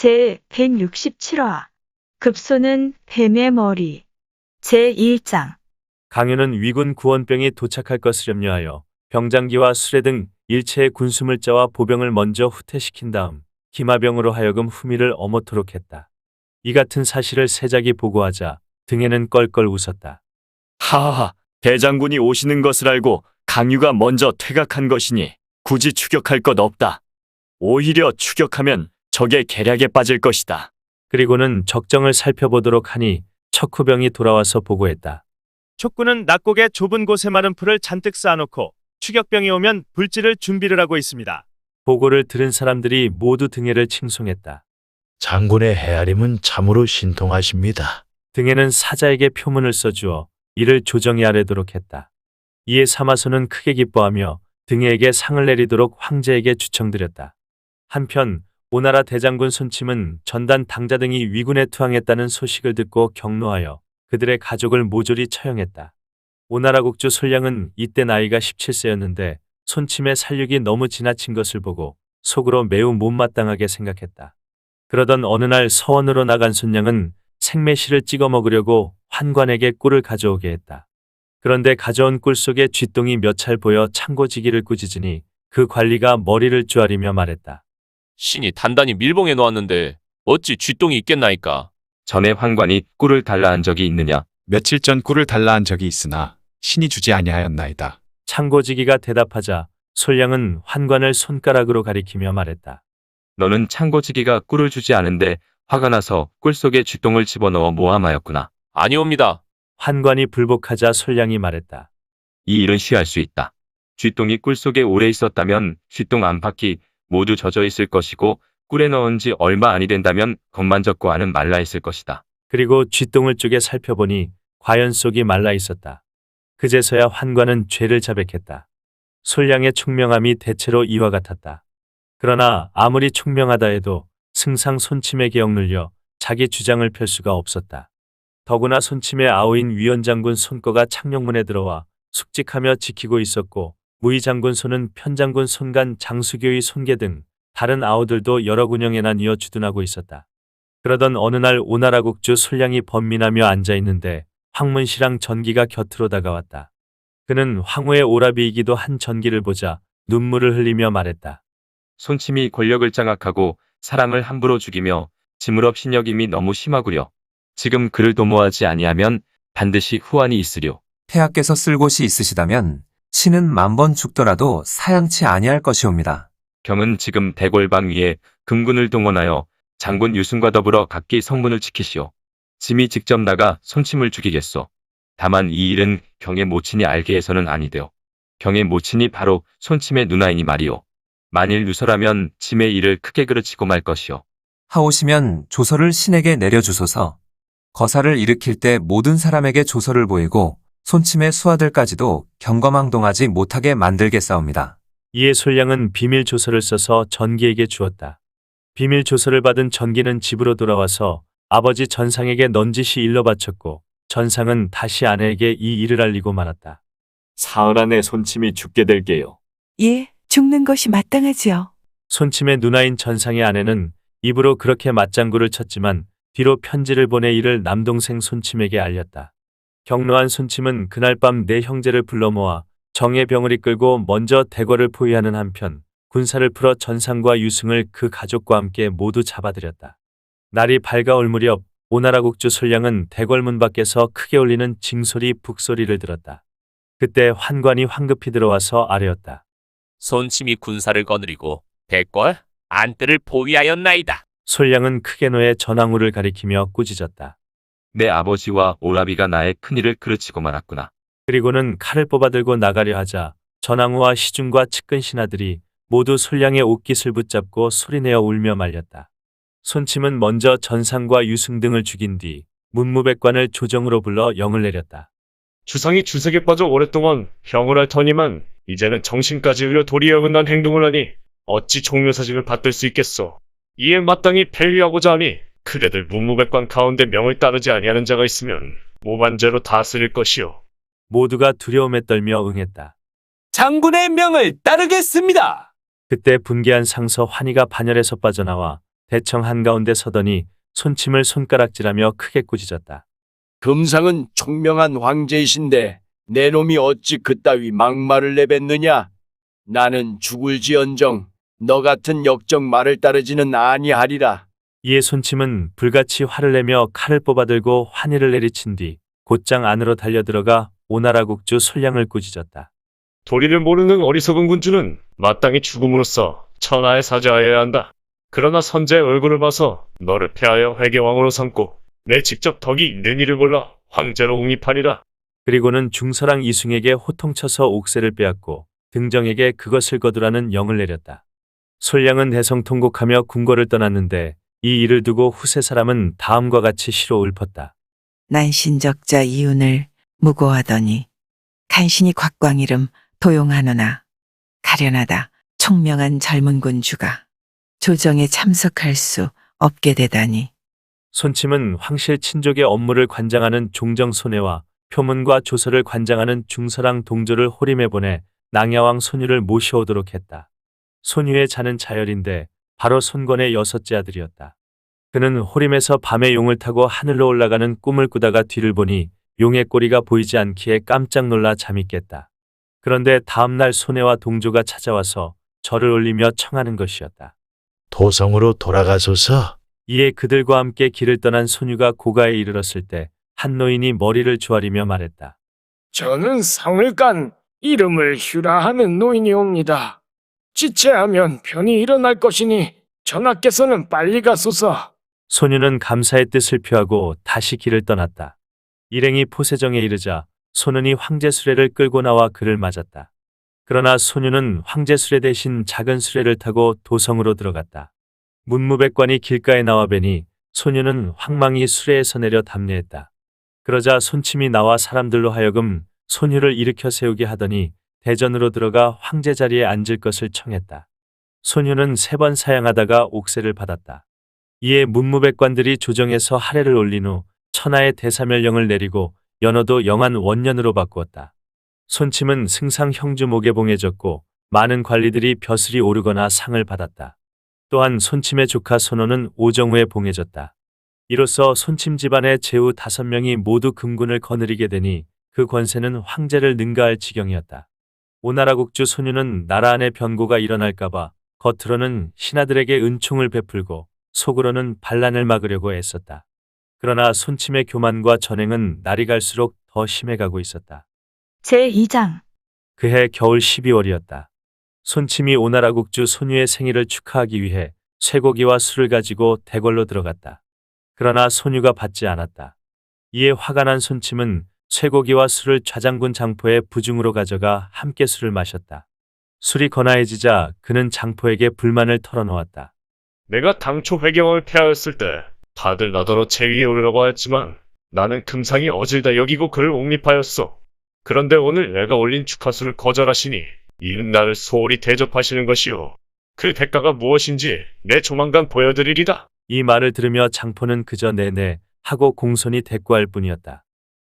제 167화 급소는 뱀의 머리 제 1장 강윤은 위군 구원병이 도착할 것을 염려하여 병장기와 수레 등 일체의 군수물자와 보병을 먼저 후퇴시킨 다음 기마병으로 하여금 후미를 어머토록 했다. 이 같은 사실을 세작이 보고하자 등에는 껄껄 웃었다. 하하하, 대장군이 오시는 것을 알고 강유가 먼저 퇴각한 것이니 굳이 추격할 것 없다. 오히려 추격하면 적의 계략에 빠질 것이다. 그리고는 적정을 살펴보도록 하니 척후병이 돌아와서 보고했다. 촉구는 낙곡의 좁은 곳에 마른 풀을 잔뜩 쌓아놓고 추격병이 오면 불지를 준비를 하고 있습니다. 보고를 들은 사람들이 모두 등해를 칭송했다. 장군의 헤아림은 참으로 신통하십니다. 등에는 사자에게 표문을 써주어 이를 조정이 아래도록 했다. 이에 사마소는 크게 기뻐하며 등해에게 상을 내리도록 황제에게 추청드렸다. 한편 오나라 대장군 손침은 전단 당자 등이 위군에 투항했다는 소식을 듣고 경노하여 그들의 가족을 모조리 처형했다. 오나라 국주 솔량은 이때 나이가 17세였는데 손침의 살육이 너무 지나친 것을 보고 속으로 매우 못마땅하게 생각했다. 그러던 어느 날 서원으로 나간 손량은 생매실을 찍어 먹으려고 환관에게 꿀을 가져오게 했다. 그런데 가져온 꿀 속에 쥐똥이 몇 찰 보여 창고지기를 꾸짖으니 그 관리가 머리를 쪼아리며 말했다. 신이 단단히 밀봉해 놓았는데 어찌 쥐똥이 있겠나이까. 전에 환관이 꿀을 달라 한 적이 있느냐? 며칠 전 꿀을 달라 한 적이 있으나 신이 주지 아니하였나이다. 창고지기가 대답하자 솔량은 환관을 손가락으로 가리키며 말했다. 너는 창고지기가 꿀을 주지 않은데 화가 나서 꿀 속에 쥐똥을 집어넣어 모함하였구나. 아니옵니다. 환관이 불복하자 솔량이 말했다. 이 일은 쉬할 수 있다. 쥐똥이 꿀 속에 오래 있었다면 쥐똥 안팎이 모두 젖어 있을 것이고 꿀에 넣은 지 얼마 아니 된다면 겉만 젖고 안은 말라 있을 것이다. 그리고 쥐똥을 쪼개 살펴보니 과연 속이 말라 있었다. 그제서야 환관은 죄를 자백했다. 솔량의 총명함이 대체로 이와 같았다. 그러나 아무리 총명하다 해도 승상 손침에게 억눌려 자기 주장을 펼 수가 없었다. 더구나 손침의 아우인 위원장군 손거가 창녕문에 들어와 숙직하며 지키고 있었고 무의 장군 손은 편장군 손간 장수교의 손계 등 다른 아우들도 여러 군영에 나뉘어 주둔하고 있었다. 그러던 어느 날 오나라 국주 솔량이 번민하며 앉아 있는데 황문시랑 전기가 곁으로 다가왔다. 그는 황후의 오라비이기도 한 전기를 보자 눈물을 흘리며 말했다. 손침이 권력을 장악하고 사람을 함부로 죽이며 지물업 신역임이 너무 심하구려. 지금 그를 도모하지 아니하면 반드시 후환이 있으려. 폐하께서 쓸 곳이 있으시다면 신은 만번 죽더라도 사양치 아니할 것이옵니다. 경은 지금 대궐방 위에 금군을 동원하여 장군 유승과 더불어 각기 성문을 지키시오. 짐이 직접 나가 손침을 죽이겠소. 다만 이 일은 경의 모친이 알게 해서는 아니되오. 경의 모친이 바로 손침의 누나이니 말이오. 만일 누설하면 짐의 일을 크게 그르치고 말 것이오. 하오시면 조서를 신에게 내려주소서. 거사를 일으킬 때 모든 사람에게 조서를 보이고 손침의 수하들까지도 경거망동하지 못하게 만들겠사옵니다. 이에 솔량은 비밀 조서를 써서 전기에게 주었다. 비밀 조서를 받은 전기는 집으로 돌아와서 아버지 전상에게 넌지시 일러 바쳤고 전상은 다시 아내에게 이 일을 알리고 말았다. 사흘 안에 손침이 죽게 될게요. 예, 죽는 것이 마땅하지요. 손침의 누나인 전상의 아내는 입으로 그렇게 맞장구를 쳤지만 뒤로 편지를 보내 이를 남동생 손침에게 알렸다. 경로한 손침은 그날 밤 네 형제를 불러 모아 정의 병을 이끌고 먼저 대궐을 포위하는 한편 군사를 풀어 전상과 유승을 그 가족과 함께 모두 잡아들였다. 날이 밝아올 무렵 오나라 국주 솔량은 대궐문 밖에서 크게 울리는 징소리 북소리를 들었다. 그때 환관이 황급히 들어와서 아뢰었다. 손침이 군사를 거느리고 백골 안뜰을 포위하였나이다. 솔량은 크게 노해 전황후를 가리키며 꾸짖었다. 내 아버지와 오라비가 나의 큰일을 그르치고 말았구나. 그리고는 칼을 뽑아들고 나가려 하자 전황후와 시중과 측근 신하들이 모두 솔량의 옷깃을 붙잡고 소리내어 울며 말렸다. 손침은 먼저 전상과 유승 등을 죽인 뒤 문무백관을 조정으로 불러 영을 내렸다. 주상이 주색에 빠져 오랫동안 형을 할 터니만 이제는 정신까지 잃려 도리에 어긋난 행동을 하니 어찌 종묘사직을 받들 수 있겠소. 이에 마땅히 폐위하고자 하니 그대들 문무백관 가운데 명을 따르지 아니하는 자가 있으면 모반죄로 다스릴 것이오. 모두가 두려움에 떨며 응했다. 장군의 명을 따르겠습니다. 그때 분개한 상서 환희가 반열에서 빠져나와 대청 한가운데 서더니 손침을 손가락질하며 크게 꾸짖었다. 금상은 총명한 황제이신데 내 놈이 어찌 그따위 막말을 내뱉느냐? 나는 죽을지언정 너 같은 역적 말을 따르지는 아니하리라. 이에 손침은 불같이 화를 내며 칼을 뽑아들고 환희를 내리친 뒤 곧장 안으로 달려들어가 오나라 국주 솔량을 꾸짖었다. 도리를 모르는 어리석은 군주는 마땅히 죽음으로써 천하에 사죄하여야 한다. 그러나 선제의 얼굴을 봐서 너를 폐하여 회계왕으로 삼고 내 직접 덕이 있는 이를 몰라 황제로 옹립하리라. 그리고는 중서랑 이승에게 호통쳐서 옥새를 빼앗고 등정에게 그것을 거두라는 영을 내렸다. 솔량은 대성통곡하며 궁궐을 떠났는데 이 일을 두고 후세 사람은 다음과 같이 시로 읊었다. 난신적자 이윤을 무고하더니 간신히 곽광 이름 도용하노나 가련하다 총명한 젊은 군주가 조정에 참석할 수 없게 되다니 손침은 황실 친족의 업무를 관장하는 종정 손해와 표문과 조서를 관장하는 중서랑 동조를 호림해 보내 낭야왕 손유를 모셔오도록 했다. 손유의 자는 자열인데 바로 손권의 여섯째 아들이었다. 그는 호림에서 밤에 용을 타고 하늘로 올라가는 꿈을 꾸다가 뒤를 보니 용의 꼬리가 보이지 않기에 깜짝 놀라 잠이 깼다. 그런데 다음날 손해와 동조가 찾아와서 절을 올리며 청하는 것이었다. 도성으로 돌아가소서. 이에 그들과 함께 길을 떠난 소녀가 고가에 이르렀을 때 한 노인이 머리를 조아리며 말했다. 저는 상을 깐 이름을 휴라 하는 노인이옵니다. 지체하면 편이 일어날 것이니 전하께서는 빨리 가소서. 소녀는 감사의 뜻을 표하고 다시 길을 떠났다. 일행이 포세정에 이르자 소년이 황제 수레를 끌고 나와 그를 맞았다. 그러나 소녀는 황제 수레 대신 작은 수레를 타고 도성으로 들어갔다. 문무백관이 길가에 나와 뵈니 소녀는 황망히 수레에서 내려 담례했다. 그러자 손침이 나와 사람들로 하여금 소녀를 일으켜 세우게 하더니 대전으로 들어가 황제 자리에 앉을 것을 청했다. 소녀는 세 번 사양하다가 옥세를 받았다. 이에 문무백관들이 조정에서 하례를 올린 후 천하의 대사멸령을 내리고 연호도 영한 원년으로 바꾸었다. 손침은 승상 형주 목에 봉해졌고 많은 관리들이 벼슬이 오르거나 상을 받았다. 또한 손침의 조카 손호는 오정후에 봉해졌다. 이로써 손침 집안의 제후 다섯 명이 모두 금군을 거느리게 되니 그 권세는 황제를 능가할 지경이었다. 오나라 국주 손유는 나라 안에 변고가 일어날까봐 겉으로는 신하들에게 은총을 베풀고 속으로는 반란을 막으려고 애썼다. 그러나 손침의 교만과 전행은 날이 갈수록 더 심해가고 있었다. 제2장 그해 겨울 12월이었다. 손침이 오나라 국주 손유의 생일을 축하하기 위해 쇠고기와 술을 가지고 대궐로 들어갔다. 그러나 손유가 받지 않았다. 이에 화가 난 손침은 쇠고기와 술을 좌장군 장포의 부중으로 가져가 함께 술을 마셨다. 술이 거나해지자 그는 장포에게 불만을 털어놓았다. 내가 당초 회경을 폐하였을 때 다들 나더러 제 위에 오르라고 하였지만 나는 금상이 어질다 여기고 그를 옹립하였소. 그런데 오늘 내가 올린 축하수를 거절하시니 이는 나를 소홀히 대접하시는 것이오. 그 대가가 무엇인지 내 조만간 보여드리리다. 이 말을 들으며 장포는 그저 네네 하고 공손히 대꾸할 뿐이었다.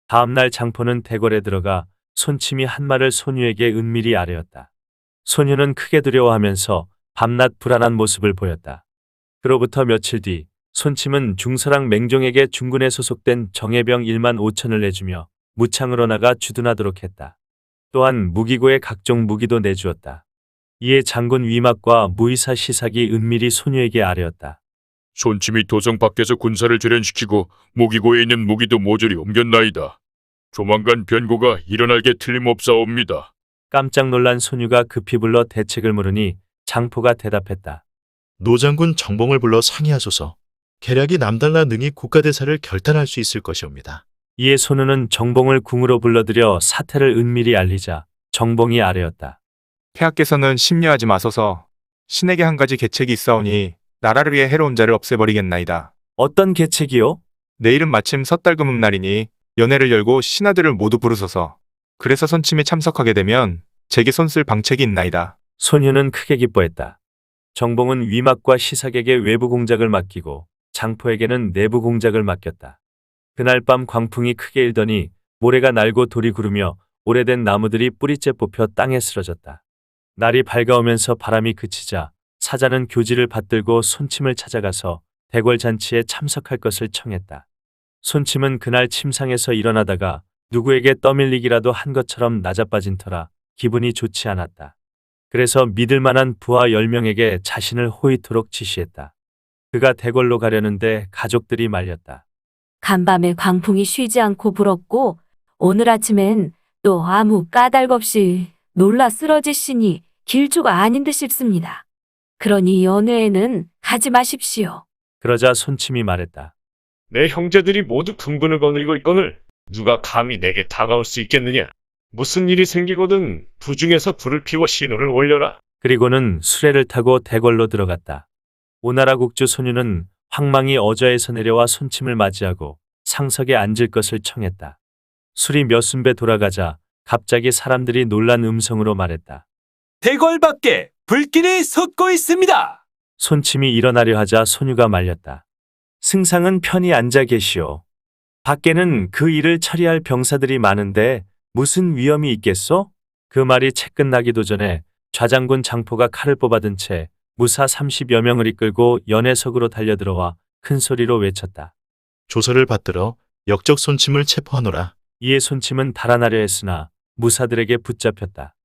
다음날 장포는 대궐에 들어가 손침이 한 말을 소녀에게 은밀히 아뢰었다. 소녀는 크게 두려워하면서 밤낮 불안한 모습을 보였다. 그로부터 며칠 뒤 손침은 중서랑 맹종에게 중군에 소속된 정예병 1만 5천을 내주며 무창으로 나가 주둔하도록 했다. 또한 무기고의 각종 무기도 내주었다. 이에 장군 위막과 무이사 시삭이 은밀히 소녀에게 아뢰었다. 손침이 도성 밖에서 군사를 재련시키고 무기고에 있는 무기도 모조리 옮겼나이다. 조만간 변고가 일어날게 틀림없사옵니다. 깜짝 놀란 소녀가 급히 불러 대책을 물으니 장포가 대답했다. 노장군 정봉을 불러 상의하소서. 계략이 남달라 능히 국가대사를 결단할 수 있을 것이옵니다. 이에 손우는 정봉을 궁으로 불러들여 사태를 은밀히 알리자 정봉이 아뢰었다. 폐하께서는 심려하지 마소서 신에게 한 가지 계책이 있사오니 나라를 위해 해로운 자를 없애버리겠나이다. 어떤 계책이요? 내일은 마침 섣달금음 날이니 연회를 열고 신하들을 모두 부르소서. 그래서 선침에 참석하게 되면 제게 손쓸 방책이 있나이다. 소녀는 크게 기뻐했다. 정봉은 위막과 시삭에게 외부 공작을 맡기고 장포에게는 내부 공작을 맡겼다. 그날 밤 광풍이 크게 일더니 모래가 날고 돌이 구르며 오래된 나무들이 뿌리째 뽑혀 땅에 쓰러졌다. 날이 밝아오면서 바람이 그치자 사자는 교지를 받들고 손침을 찾아가서 대궐 잔치에 참석할 것을 청했다. 손침은 그날 침상에서 일어나다가 누구에게 떠밀리기라도 한 것처럼 낮아빠진 터라 기분이 좋지 않았다. 그래서 믿을 만한 부하 10명에게 자신을 호이토록 지시했다. 그가 대궐로 가려는데 가족들이 말렸다. 간밤에 광풍이 쉬지 않고 불었고 오늘 아침엔 또 아무 까닭 없이 놀라 쓰러지시니 길주가 아닌 듯 싶습니다. 그러니 연회에는 가지 마십시오. 그러자 손침이 말했다. 내 형제들이 모두 금근을 거느리고 있거늘 누가 감히 내게 다가올 수 있겠느냐? 무슨 일이 생기거든 부중에서 불을 피워 신호를 올려라. 그리고는 수레를 타고 대궐로 들어갔다. 오나라 국주 소녀는 황망이 어저에서 내려와 손침을 맞이하고 상석에 앉을 것을 청했다. 술이 몇 순배 돌아가자 갑자기 사람들이 놀란 음성으로 말했다. 대궐 밖에 불길이 솟고 있습니다. 손침이 일어나려 하자 소녀가 말렸다. 승상은 편히 앉아 계시오. 밖에는 그 일을 처리할 병사들이 많은데 무슨 위험이 있겠소? 그 말이 채 끝나기도 전에 좌장군 장포가 칼을 뽑아든 채 무사 30여 명을 이끌고 연회석으로 달려들어와 큰 소리로 외쳤다. 조서를 받들어 역적 손침을 체포하노라. 이에 손침은 달아나려 했으나 무사들에게 붙잡혔다.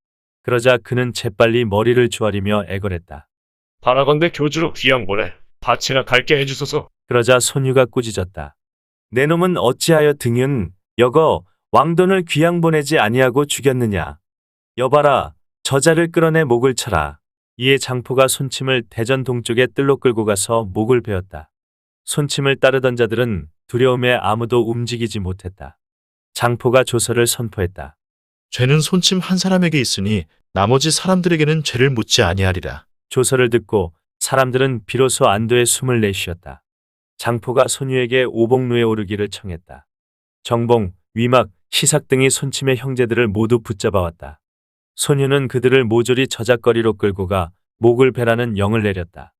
그러자 그는 재빨리 머리를 조아리며 애걸했다. 바라건대 교주로 귀양 보내 밭이나 갈게 해주소서. 그러자 소녀가 꾸짖었다. 내 놈은 어찌하여 등윤 여거 왕돈을 귀양 보내지 아니하고 죽였느냐. 여봐라 저자를 끌어내 목을 쳐라. 이에 장포가 손침을 대전 동쪽에 뜰로 끌고 가서 목을 베었다. 손침을 따르던 자들은 두려움에 아무도 움직이지 못했다. 장포가 조서를 선포했다. 죄는 손침 한 사람에게 있으니 나머지 사람들에게는 죄를 묻지 아니하리라. 조서를 듣고 사람들은 비로소 안도의 숨을 내쉬었다. 장포가 소녀에게 오복루에 오르기를 청했다. 정봉, 위막, 시삭 등이 손침의 형제들을 모두 붙잡아왔다. 소녀는 그들을 모조리 저작거리로 끌고 가 목을 베라는 영을 내렸다.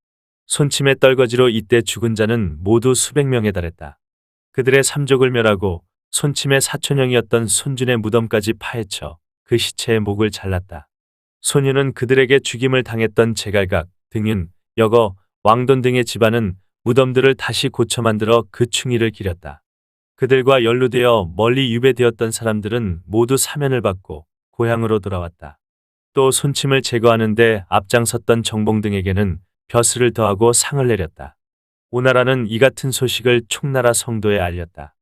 손침의 떨거지로 이때 죽은 자는 모두 수백 명에 달했다. 그들의 삼족을 멸하고 손침의 사촌형이었던 손준의 무덤까지 파헤쳐 그 시체의 목을 잘랐다. 소녀는 그들에게 죽임을 당했던 제갈각, 등윤, 여거, 왕돈 등의 집안은 무덤들을 다시 고쳐 만들어 그 충의를 기렸다. 그들과 연루되어 멀리 유배되었던 사람들은 모두 사면을 받고 고향으로 돌아왔다. 또 손침을 제거하는데 앞장섰던 정봉 등에게는 벼슬을 더하고 상을 내렸다. 오나라는 이 같은 소식을 총나라 성도에 알렸다.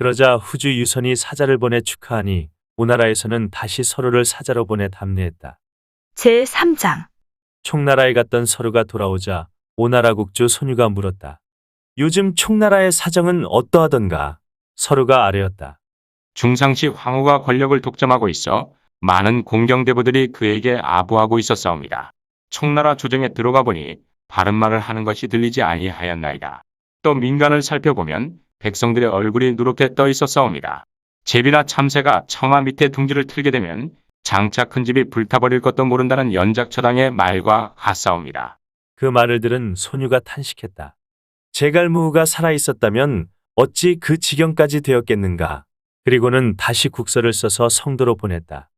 그러자 후주 유선이 사자를 보내 축하하니 오나라에서는 다시 서로를 사자로 보내 답례했다. 제3장 총나라에 갔던 서루가 돌아오자 오나라 국주 손유가 물었다. 요즘 총나라의 사정은 어떠하던가? 서루가 아뢰었다. 중상시 황후가 권력을 독점하고 있어 많은 공경대부들이 그에게 아부하고 있었사옵니다. 총나라 조정에 들어가 보니 바른 말을 하는 것이 들리지 아니하였나이다. 또 민간을 살펴보면 백성들의 얼굴이 누렇게 떠 있었사옵니다. 제비나 참새가 청아 밑에 둥지를 틀게 되면 장차 큰 집이 불타버릴 것도 모른다는 연작처당의 말과 같사옵니다. 그 말을 들은 소유가 탄식했다. 제갈무후가 살아있었다면 어찌 그 지경까지 되었겠는가. 그리고는 다시 국서를 써서 성도로 보냈다.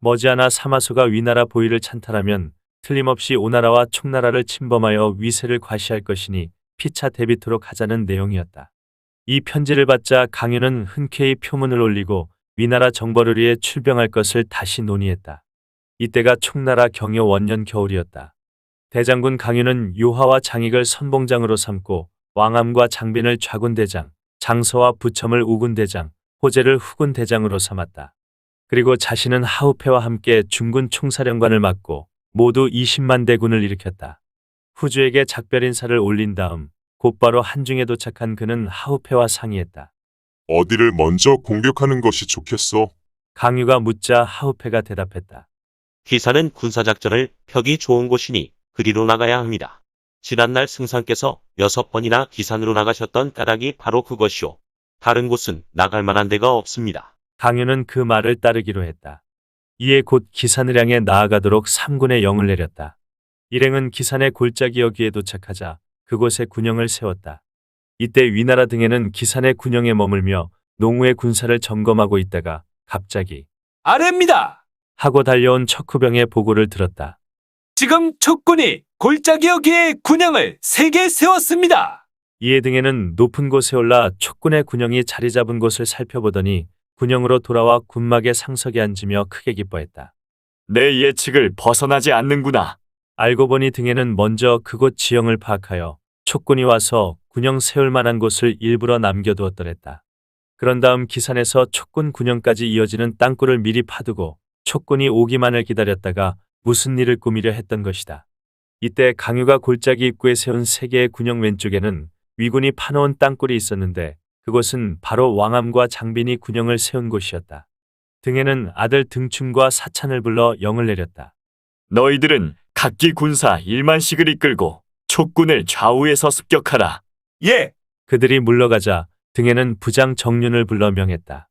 머지않아 사마소가 위나라 보위를 찬탈하면 틀림없이 오나라와 총나라를 침범하여 위세를 과시할 것이니 피차 대비토록 하자는 내용이었다. 이 편지를 받자 강윤은 흔쾌히 표문을 올리고 위나라 정벌을 위해 출병할 것을 다시 논의했다. 이때가 총나라 경여 원년 겨울이었다. 대장군 강윤은 요하와 장익을 선봉장으로 삼고 왕암과 장빈을 좌군대장, 장서와 부첨을 우군대장, 호재를 후군대장으로 삼았다. 그리고 자신은 하우페와 함께 중군 총사령관을 맡고 모두 20만 대군을 일으켰다. 후주에게 작별 인사를 올린 다음 곧바로 한중에 도착한 그는 하우페와 상의했다. 어디를 먼저 공격하는 것이 좋겠어? 강유가 묻자 하우페가 대답했다. 기사는 군사작전을 펴기 좋은 곳이니 그리로 나가야 합니다. 지난날 승상께서 여섯 번이나 기산으로 나가셨던 까닭이 바로 그것이오. 다른 곳은 나갈 만한 데가 없습니다. 강유는 그 말을 따르기로 했다. 이에 곧 기산을 향해 나아가도록 삼군의 영을 내렸다. 일행은 기산의 골짜기 여기에 도착하자 그곳에 군영을 세웠다. 이때 위나라 등에는 기산의 군영에 머물며 농우의 군사를 점검하고 있다가 갑자기 아래입니다. 하고 달려온 척후병의 보고를 들었다. 지금 촉군이 골짜기 여기에 군영을 세 개 세웠습니다. 이에 등에는 높은 곳에 올라 촉군의 군영이 자리 잡은 곳을 살펴보더니 군영으로 돌아와 군막에 상석에 앉으며 크게 기뻐했다. 내 예측을 벗어나지 않는구나. 알고 보니 등에는 먼저 그곳 지형을 파악하여 촉군이 와서 군영 세울 만한 곳을 일부러 남겨두었더랬다. 그런 다음 기산에서 촉군 군영까지 이어지는 땅굴을 미리 파두고 촉군이 오기만을 기다렸다가 무슨 일을 꾸미려 했던 것이다. 이때 강유가 골짜기 입구에 세운 세 개의 군영 왼쪽에는 위군이 파놓은 땅굴이 있었는데 그곳은 바로 왕암과 장빈이 군영을 세운 곳이었다. 등에는 아들 등춤과 사찬을 불러 영을 내렸다. 너희들은 각기 군사 1만씩을 이끌고 촉군을 좌우에서 습격하라. 예. 그들이 물러가자 등에는 부장 정륜을 불러 명했다.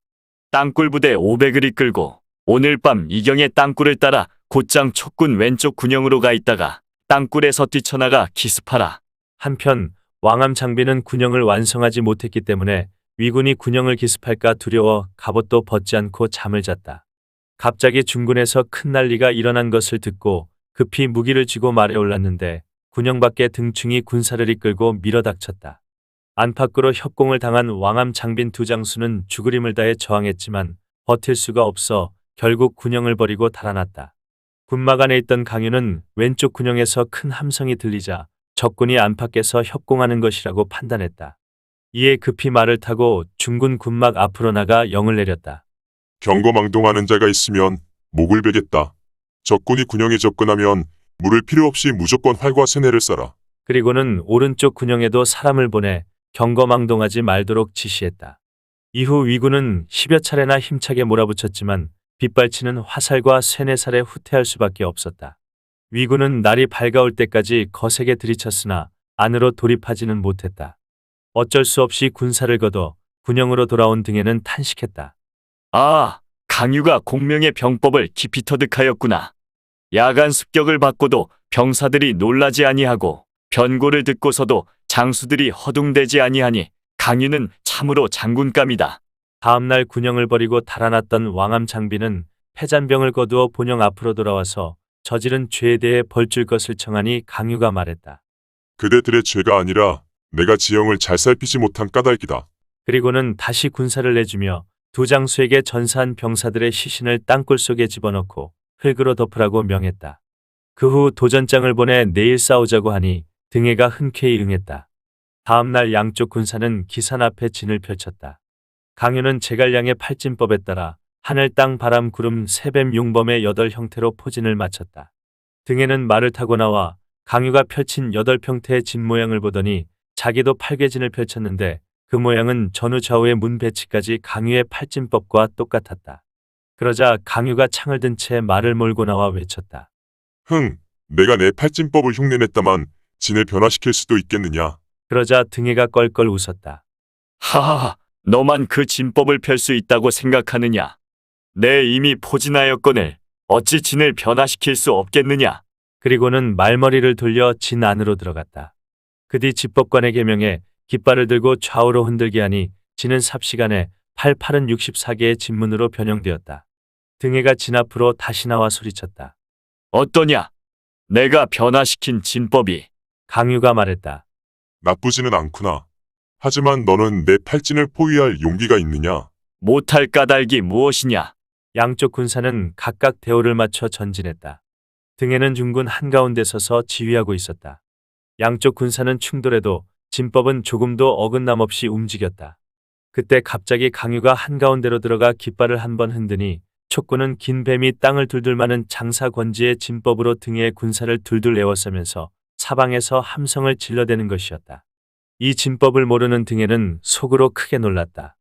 땅굴 부대 500을 이끌고 오늘 밤 이경의 땅굴을 따라 곧장 촉군 왼쪽 군영으로 가 있다가 땅굴에서 뛰쳐나가 기습하라. 한편 왕암 장비는 군영을 완성하지 못했기 때문에 위군이 군영을 기습할까 두려워 갑옷도 벗지 않고 잠을 잤다. 갑자기 중군에서 큰 난리가 일어난 것을 듣고 급히 무기를 쥐고 말에 올랐는데 군영 밖에 등충이 군사를 이끌고 밀어닥쳤다. 안팎으로 협공을 당한 왕암 장빈 두 장수는 죽으림을 다해 저항했지만 버틸 수가 없어 결국 군영을 버리고 달아났다. 군막 안에 있던 강유는 왼쪽 군영에서 큰 함성이 들리자 적군이 안팎에서 협공하는 것이라고 판단했다. 이에 급히 말을 타고 중군 군막 앞으로 나가 영을 내렸다. 경거망동하는 자가 있으면 목을 베겠다. 적군이 군영에 접근하면 물을 필요 없이 무조건 활과 세뇌를 쏴라. 그리고는 오른쪽 군영에도 사람을 보내 경거망동하지 말도록 지시했다. 이후 위군은 10여 차례나 힘차게 몰아붙였지만 빗발치는 화살과 쇠뇌살에 후퇴할 수밖에 없었다. 위군은 날이 밝아올 때까지 거세게 들이쳤으나 안으로 돌입하지는 못했다. 어쩔 수 없이 군사를 거둬 군영으로 돌아온 등에는 탄식했다. 아, 강유가 공명의 병법을 깊이 터득하였구나. 야간 습격을 받고도 병사들이 놀라지 아니하고 변고를 듣고서도 장수들이 허둥대지 아니하니 강유는 참으로 장군감이다. 다음날 군영을 버리고 달아났던 왕암 장비는 패잔병을 거두어 본영 앞으로 돌아와서 저지른 죄에 대해 벌줄 것을 청하니 강유가 말했다. 그대들의 죄가 아니라 내가 지형을 잘 살피지 못한 까닭이다. 그리고는 다시 군사를 내주며 두 장수에게 전사한 병사들의 시신을 땅굴 속에 집어넣고 흙으로 덮으라고 명했다. 그 후 도전장을 보내 내일 싸우자고 하니 등해가 흔쾌히 응했다. 다음날 양쪽 군사는 기산 앞에 진을 펼쳤다. 강유는 제갈량의 팔진법에 따라 하늘 땅 바람 구름 세뱀 용범의 여덟 형태로 포진을 마쳤다. 등에는 말을 타고 나와 강유가 펼친 여덟 평태의 진 모양을 보더니 자기도 팔괘진을 펼쳤는데 그 모양은 전후 좌우의 문 배치까지 강유의 팔진법과 똑같았다. 그러자 강유가 창을 든 채 말을 몰고 나와 외쳤다. 흥, 내가 내 팔진법을 흉내냈다만 진을 변화시킬 수도 있겠느냐. 그러자 등해가 껄껄 웃었다. 하하, 너만 그 진법을 펼 수 있다고 생각하느냐? 내 이미 포진하였거늘 어찌 진을 변화시킬 수 없겠느냐? 그리고는 말머리를 돌려 진 안으로 들어갔다. 그 뒤 집법관에게 명해 깃발을 들고 좌우로 흔들게 하니 진은 삽시간에 88은 64개의 진문으로 변형되었다. 등해가 진 앞으로 다시 나와 소리쳤다. 어떠냐? 내가 변화시킨 진법이 강유가 말했다. 나쁘지는 않구나. 하지만 너는 내 팔진을 포위할 용기가 있느냐? 못할 까닭이 무엇이냐? 양쪽 군사는 각각 대오를 맞춰 전진했다. 등에는 중군 한가운데 서서 지휘하고 있었다. 양쪽 군사는 충돌해도 진법은 조금도 어긋남 없이 움직였다. 그때 갑자기 강유가 한가운데로 들어가 깃발을 한 번 흔드니 촉구는 긴 뱀이 땅을 둘둘 마는 장사 권지의 진법으로 등에 군사를 둘둘 에워싸면서 사방에서 함성을 질러대는 것이었다. 이 진법을 모르는 등에는 속으로 크게 놀랐다.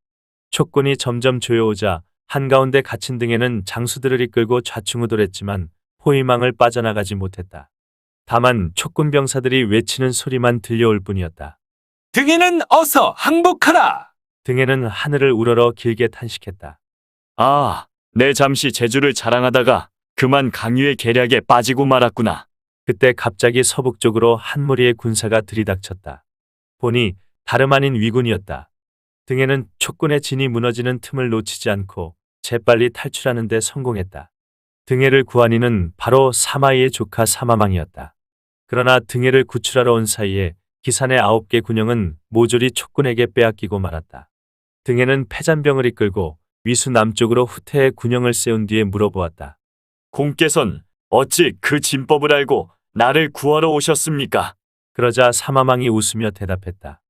촉군이 점점 조여오자 한가운데 갇힌 등에는 장수들을 이끌고 좌충우돌했지만 포위망을 빠져나가지 못했다. 다만 촉군 병사들이 외치는 소리만 들려올 뿐이었다. 등에는 어서 항복하라. 등에는 하늘을 우러러 길게 탄식했다. 아, 내 잠시 재주를 자랑하다가 그만 강유의 계략에 빠지고 말았구나. 그때 갑자기 서북 쪽으로 한 무리의 군사가 들이닥쳤다. 보니 다름 아닌 위군이었다. 등에는 촉군의 진이 무너지는 틈을 놓치지 않고 재빨리 탈출하는 데 성공했다. 등해를 구한 이는 바로 사마이의 조카 사마망이었다. 그러나 등해를 구출하러 온 사이에 기산의 아홉 개 군영은 모조리 촉군에게 빼앗기고 말았다. 등해는 패잔병을 이끌고 위수 남쪽으로 후퇴의 군영을 세운 뒤에 물어보았다. 공께선 어찌 그 진법을 알고 나를 구하러 오셨습니까? 그러자 사마망이 웃으며 대답했다.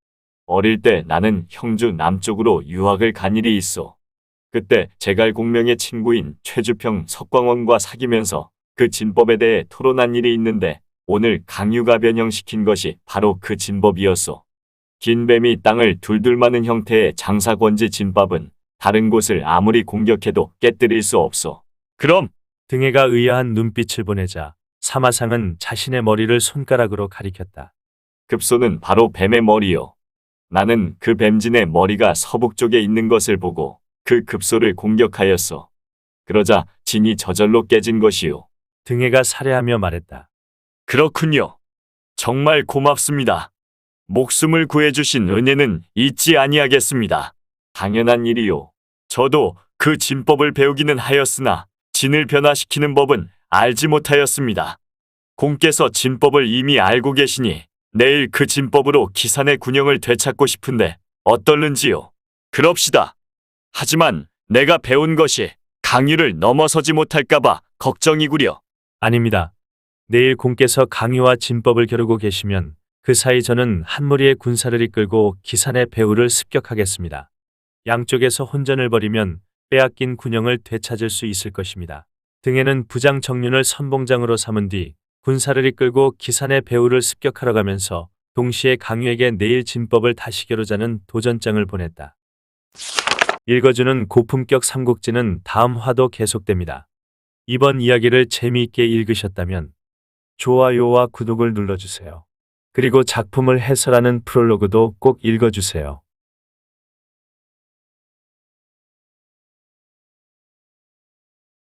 어릴 때 나는 형주 남쪽으로 유학을 간 일이 있어. 그때 제갈 공명의 친구인 최주평 석광원과 사귀면서 그 진법에 대해 토론한 일이 있는데 오늘 강유가 변형시킨 것이 바로 그 진법이었어. 긴 뱀이 땅을 둘둘 마는 형태의 장사권지 진법은 다른 곳을 아무리 공격해도 깨뜨릴 수 없어. 그럼 등해가 의아한 눈빛을 보내자 사마상은 자신의 머리를 손가락으로 가리켰다. 급소는 바로 뱀의 머리요. 나는 그 뱀진의 머리가 서북 쪽에 있는 것을 보고 그 급소를 공격하였어. 그러자 진이 저절로 깨진 것이요. 등해가 살해하며 말했다. 그렇군요. 정말 고맙습니다. 목숨을 구해주신 은혜는 잊지 아니하겠습니다. 당연한 일이요. 저도 그 진법을 배우기는 하였으나 진을 변화시키는 법은 알지 못하였습니다. 공께서 진법을 이미 알고 계시니 내일 그 진법으로 기산의 군영을 되찾고 싶은데 어떨는지요? 그럽시다. 하지만 내가 배운 것이 강유를 넘어서지 못할까봐 걱정이구려. 아닙니다. 내일 공께서 강유와 진법을 겨루고 계시면 그 사이 저는 한 무리의 군사를 이끌고 기산의 배후를 습격하겠습니다. 양쪽에서 혼전을 벌이면 빼앗긴 군영을 되찾을 수 있을 것입니다. 등에는 부장 정륜을 선봉장으로 삼은 뒤 군사를 이끌고 기산의 배후를 습격하러 가면서 동시에 강유에게 내일 진법을 다시 겨루자는 도전장을 보냈다. 읽어주는 고품격 삼국지는 다음 화도 계속됩니다. 이번 이야기를 재미있게 읽으셨다면 좋아요와 구독을 눌러주세요. 그리고 작품을 해설하는 프롤로그도 꼭 읽어주세요.